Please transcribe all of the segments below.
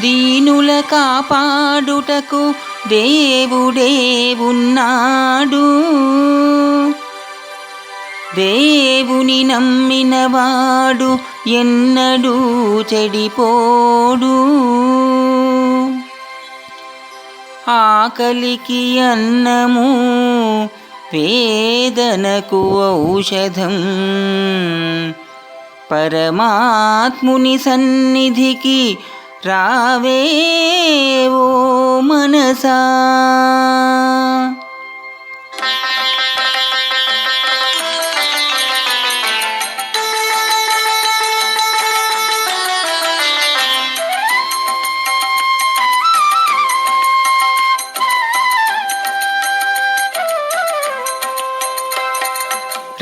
దీనుల కాపాడుటకు దేవుడే ఉన్నాడు దేవుని నమ్మినవాడు ఎన్నడూ చెడిపోడు. ఆకలికి అన్నము వేదనకు ఔషధం. పరమాత్ముని సన్నిధికి రావే ఓ మనసా.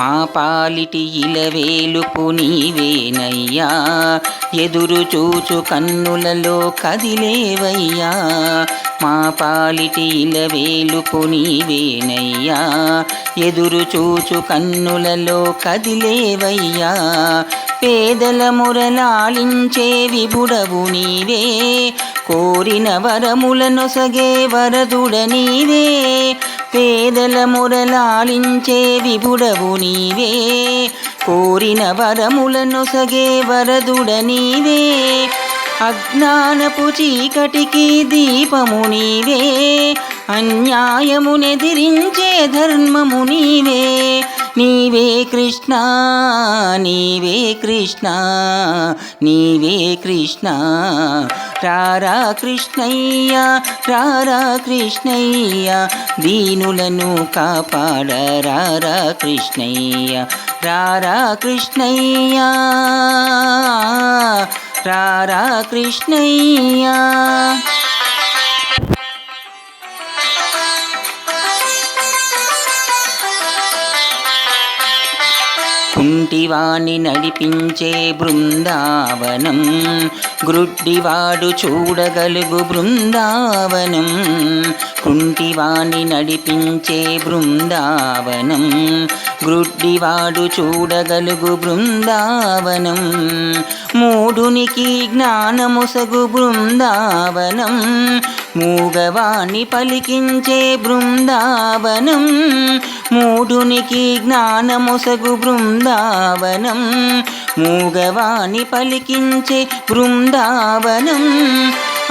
మా పాలిటి ఇలవేలుపు నీవేనయ్యా. ఎదురు చూచు కన్నులలో కదిలేవయ్యా. మా పాలిటి ఇలవేలుపు నీవేనయ్యా. ఎదురు చూచు కన్నులలో కదిలేవయ్యా. పేదల మురలాలించే విభుడవు నీవే. కోరిన వరములనొసగే వరదుడ నీవే. పేదల మురలాలించే విభుడవు నీవే. కోరిన వరములను సగే వరదుడ నీవే. అజ్ఞానపు చీకటికి దీపము నీవే. అన్యాయమునెదిరించే ధర్మము నీవే. నీవే కృష్ణ నీవే కృష్ణ నీవే కృష్ణ. రారా కృష్ణయ్య రారా కృష్ణయ్య దీనులను కాపాడ రారా కృష్ణయ్య. రారా కృష్ణయ్య రారా కృష్ణయ్య. కుంటివాణి నడిపించే బృందావనం గ్రుడ్డివాడు చూడగలుగు బృందావనం కుంటివాణి నడిపించే బృందావనం గ్రుడ్డివాడు చూడగలుగు బృందావనం మూఢునికి జ్ఞానముసగు బృందావనం మూగవాణి పలికించే బృందావనం మూఢునికి జ్ఞానమొసగు బృందావనం మూగవాణి పలికించే బృందావనం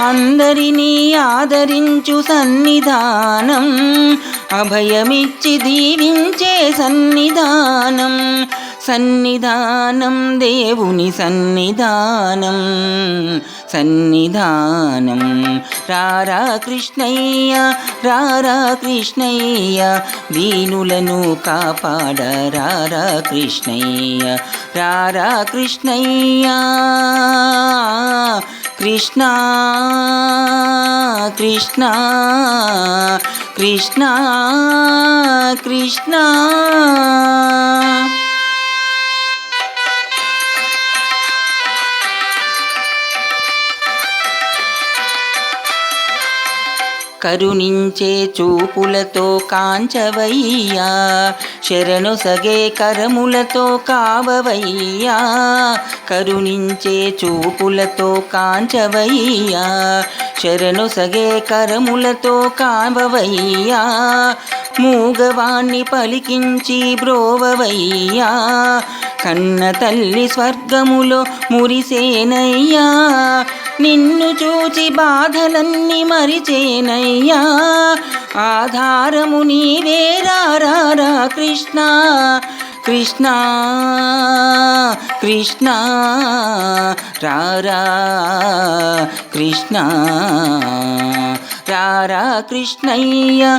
అందరినీ ఆదరించు సన్నిధానం అభయమిచ్చి దీవించే సన్నిధానం సన్నిధానం దేవుని సన్నిధానం. సన్నిధానం. రారా కృష్ణయ్య రారా కృష్ణయ్య దీనులను కాపాడ రారా కృష్ణయ్య. రారా కృష్ణయ్య కృష్ణ కృష్ణ కృష్ణ కృష్ణ. కరుణించే చూపులతో కాంచవయ్యా. శరణు సగే కరములతో కావవయ్యా. కరుణించే చూపులతో కాంచవయ్యా. శరణు సగే కరములతో కావవయ్యా. మూగవాణ్ణి పలికించి బ్రోవవయ్యా. కన్న తల్లి స్వర్గములో మురిసేనయ్యా. నిన్ను చూచి బాధలన్నీ మరిచేనయ్యా. ఆధారము నీవేరారా కృష్ణ. కృష్ణ కృష్ణ రారా కృష్ణ. రారా కృష్ణయ్య.